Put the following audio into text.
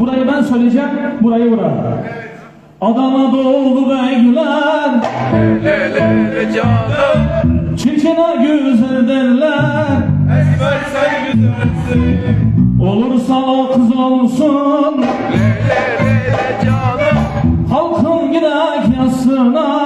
Burayı ben söyleyeceğim, burayı bura. Evet. Adana doğulu beyler Le canım Çirkina güzel derler Ekber sen güzelsin Olursa o kız olsun Le le gider yasına